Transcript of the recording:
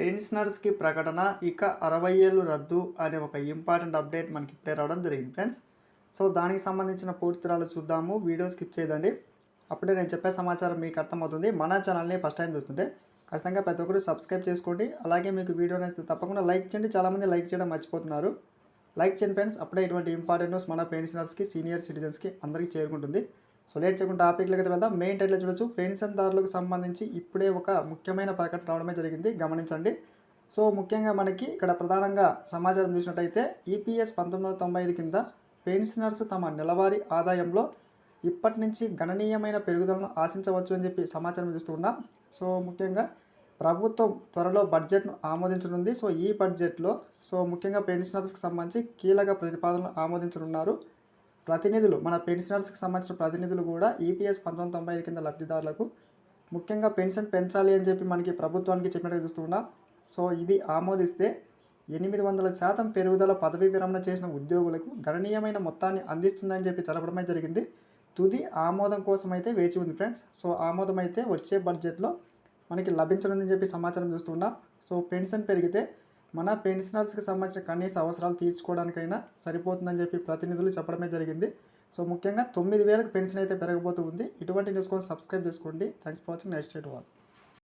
పెన్షనర్స్కి ప్రకటన ఇక అరవై ఏళ్ళు రద్దు అనే ఒక ఇంపార్టెంట్ అప్డేట్ మనకి ఇప్పుడే రావడం జరిగింది ఫ్రెండ్స్. సో దానికి సంబంధించిన పూర్తిరాలు చూద్దాము. వీడియో స్కిప్ చేయదండి. అప్పుడే నేను చెప్పే సమాచారం మీకు అర్థమవుతుంది. మన ఛానల్ని ఫస్ట్ టైం చూస్తుంటే ఖచ్చితంగా ప్రతి ఒక్కరు సబ్స్క్రైబ్ చేసుకోండి. అలాగే మీకు వీడియో నచ్చితే తప్పకుండా లైక్ చేయండి. చాలామంది లైక్ చేయడం మర్చిపోతున్నారు. లైక్ చేయండి ఫ్రెండ్స్. అప్పుడే ఇటువంటి ఇంపార్టెంట్ న్యూస్ మన పెన్షనర్స్కి సీనియర్ సిటిజన్స్కి అందరికీ చేరుకుంటుంది. సో లేట్ చేయకుండా టాపిక్లకి అయితే వెళ్దాం. మెయిన్ టైట్లో చూడొచ్చు. పెన్షన్దారులకు సంబంధించి ఇప్పుడే ఒక ముఖ్యమైన ప్రకటన రావడమే జరిగింది. గమనించండి. సో ముఖ్యంగా మనకి ఇక్కడ ప్రధానంగా సమాచారం చూసినట్టయితే ఈపీఎస్ పంతొమ్మిది వందల తొంభై ఐదు కింద పెన్షనర్స్ తమ నెలవారీ ఆదాయంలో ఇప్పటి నుంచి గణనీయమైన పెరుగుదలను ఆశించవచ్చు అని చెప్పి సమాచారం చూస్తూ ఉన్నాం. సో ముఖ్యంగా ప్రభుత్వం త్వరలో బడ్జెట్ను ఆమోదించనుంది. సో ఈ బడ్జెట్లో సో ముఖ్యంగా పెన్షనర్స్కి సంబంధించి కీలక ప్రతిపాదనలు ఆమోదించనున్నారు. ప్రతినిధులు మన పెన్షనర్స్కి సంబంధించిన ప్రతినిధులు కూడా ఈపీఎస్ పంతొమ్మిది తొంభై ఐదు కింద లబ్ధిదారులకు ముఖ్యంగా పెన్షన్ పెంచాలి అని చెప్పి మనకి ప్రభుత్వానికి చెప్పినట్టు చూస్తున్నాం సో ఇది ఆమోదిస్తే ఎనిమిది వందల శాతం పెరుగుదల పదవీ విరమణ చేసిన ఉద్యోగులకు గణనీయమైన మొత్తాన్ని అందిస్తుందని చెప్పి తెలపడమే జరిగింది. తుది ఆమోదం కోసం అయితే వేచి ఉంది ఫ్రెండ్స్. సో ఆమోదం అయితే వచ్చే బడ్జెట్లో మనకి లభించనుందని చెప్పి సమాచారం చూస్తున్నాం సో పెన్షన్ పెరిగితే మన పెన్షనర్స్కి సంబంధించిన కనీస అవసరాలు తీర్చుకోవడానికైనా సరిపోతుందని చెప్పి ప్రతినిధులు చెప్పడమే జరిగింది. సో ముఖ్యంగా తొమ్మిది వేలకు పెన్షన్ అయితే పెరగబోతుంది ఇటువంటి న్యూస్ కోసం సబ్స్క్రైబ్ చేసుకోండి. Thanks for watching. Next eight one